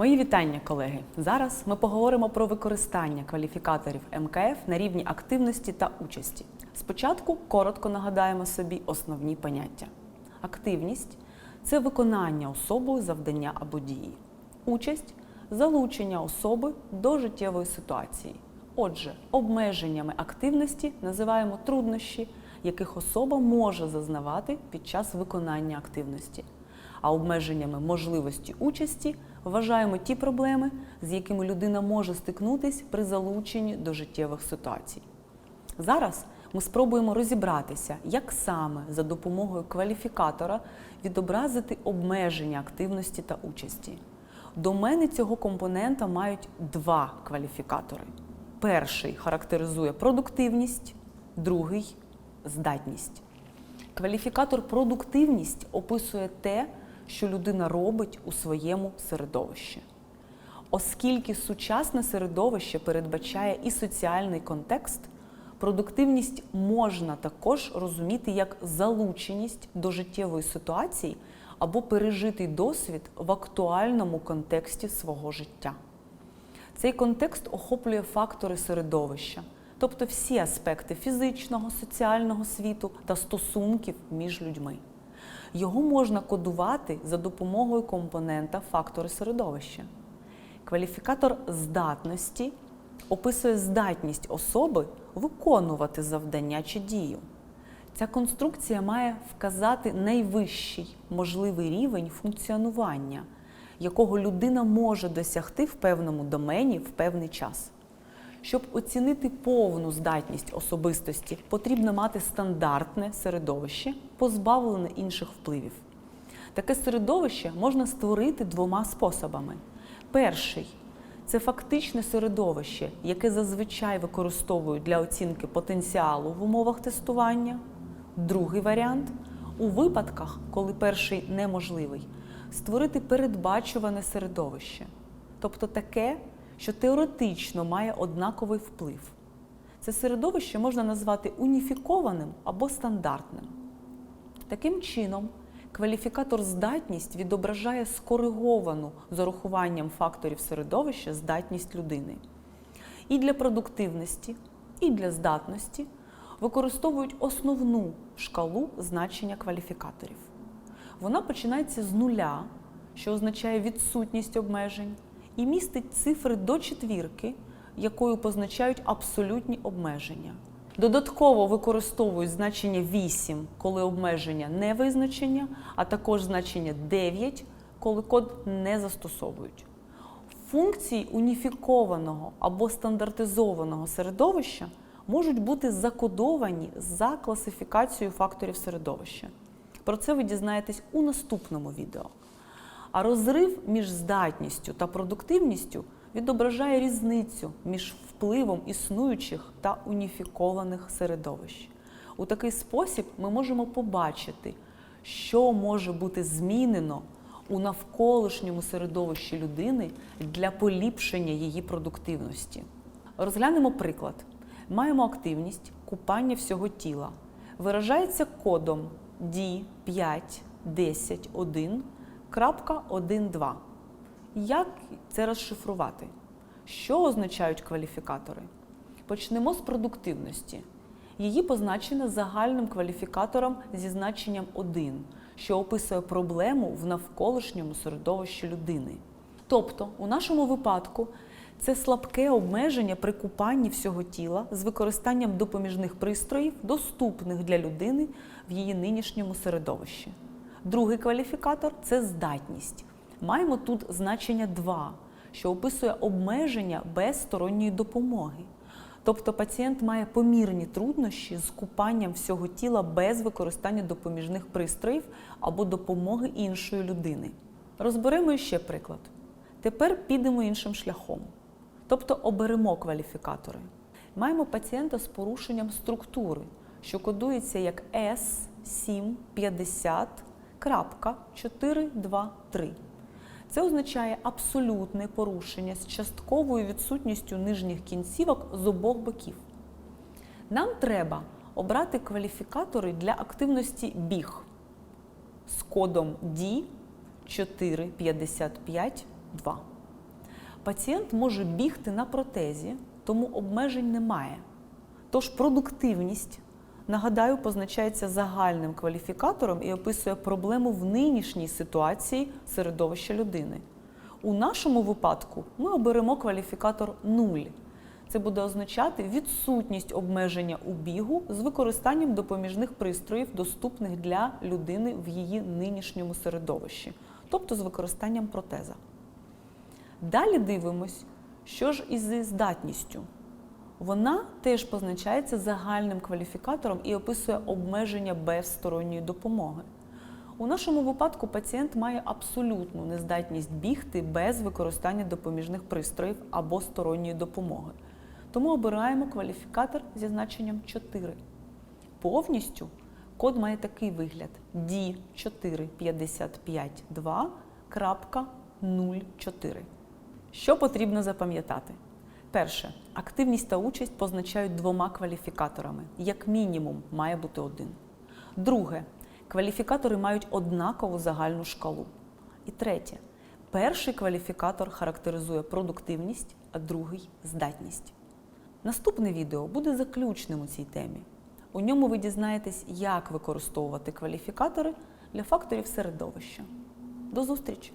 Мої вітання, колеги. Зараз ми поговоримо про використання кваліфікаторів МКФ на рівні активності та участі. Спочатку коротко нагадаємо собі основні поняття. Активність це виконання особою завдання або дії. Участь залучення особи до життєвої ситуації. Отже, обмеженнями активності називаємо труднощі, яких особа може зазнавати під час виконання активності. А обмеженнями можливості участі вважаємо ті проблеми, з якими людина може стикнутись при залученні до життєвих ситуацій. Зараз ми спробуємо розібратися, як саме за допомогою кваліфікатора відобразити обмеження активності та участі. Домени цього компонента мають два кваліфікатори. Перший характеризує продуктивність, другий здатність. Кваліфікатор продуктивність описує те, що людина робить у своєму середовищі. Оскільки сучасне середовище передбачає і соціальний контекст, продуктивність можна також розуміти як залученість до життєвої ситуації або пережитий досвід в актуальному контексті свого життя. Цей контекст охоплює фактори середовища, тобто всі аспекти фізичного, соціального світу та стосунків між людьми. Його можна кодувати за допомогою компонента фактори середовища. Кваліфікатор здатності описує здатність особи виконувати завдання чи дію. Ця конструкція має вказати найвищий можливий рівень функціонування, якого людина може досягти в певному домені в певний час. Щоб оцінити повну здатність особистості, потрібно мати стандартне середовище, позбавлене інших впливів. Таке середовище можна створити двома способами. Перший це фактичне середовище, яке зазвичай використовують для оцінки потенціалу в умовах тестування. Другий варіант у випадках, коли перший неможливий, створити передбачуване середовище, тобто таке, що теоретично має однаковий вплив. Це середовище можна назвати уніфікованим або стандартним. Таким чином, кваліфікатор здатність відображає скориговану з урахуванням факторів середовища здатність людини. І для продуктивності, і для здатності використовують основну шкалу значення кваліфікаторів. Вона починається з нуля, що означає відсутність обмежень, і містить цифри до четвірки, якою позначають абсолютні обмеження. Додатково використовують значення 8, коли обмеження не визначення, а також значення 9, коли код не застосовують. Функції уніфікованого або стандартизованого середовища можуть бути закодовані за класифікацією факторів середовища. Про це ви дізнаєтесь у наступному відео. А розрив між здатністю та продуктивністю відображає різницю між впливом існуючих та уніфікованих середовищ. У такий спосіб ми можемо побачити, що може бути змінено у навколишньому середовищі людини для поліпшення її продуктивності. Розглянемо приклад. Маємо активність купання всього тіла. Виражається кодом D5.10.1.1.2. Як це розшифрувати? Що означають кваліфікатори? Почнемо з продуктивності. Її позначено загальним кваліфікатором зі значенням 1, що описує проблему в навколишньому середовищі людини. Тобто, у нашому випадку, це слабке обмеження при купанні всього тіла з використанням допоміжних пристроїв, доступних для людини в її нинішньому середовищі. Другий кваліфікатор це здатність. Маємо тут значення 2, що описує обмеження без сторонньої допомоги. Тобто пацієнт має помірні труднощі з купанням всього тіла без використання допоміжних пристроїв або допомоги іншої людини. Розберемо ще приклад. Тепер підемо іншим шляхом. Тобто оберемо кваліфікатори. Маємо пацієнта з порушенням структури, що кодується як S750.423. Це означає абсолютне порушення з частковою відсутністю нижніх кінцівок з обох боків. Нам треба обрати кваліфікатори для активності біг з кодом D 4552. Пацієнт може бігти на протезі, тому обмежень немає. Тож продуктивність, нагадаю, позначається загальним кваліфікатором і описує проблему в нинішній ситуації середовища людини. У нашому випадку ми оберемо кваліфікатор 0. Це буде означати відсутність обмеження у бігу з використанням допоміжних пристроїв, доступних для людини в її нинішньому середовищі, тобто з використанням протеза. Далі дивимось, що ж із здатністю. Вона теж позначається загальним кваліфікатором і описує обмеження без сторонньої допомоги. У нашому випадку пацієнт має абсолютну нездатність бігти без використання допоміжних пристроїв або сторонньої допомоги. Тому обираємо кваліфікатор зі значенням 4. Повністю код має такий вигляд: D4552.04. Що потрібно запам'ятати? Перше, активність та участь позначають двома кваліфікаторами. Як мінімум, має бути один. Друге, кваліфікатори мають однакову загальну шкалу. І третє, перший кваліфікатор характеризує продуктивність, а другий здатність. Наступне відео буде заключним у цій темі. У ньому ви дізнаєтесь, як використовувати кваліфікатори для факторів середовища. До зустрічі!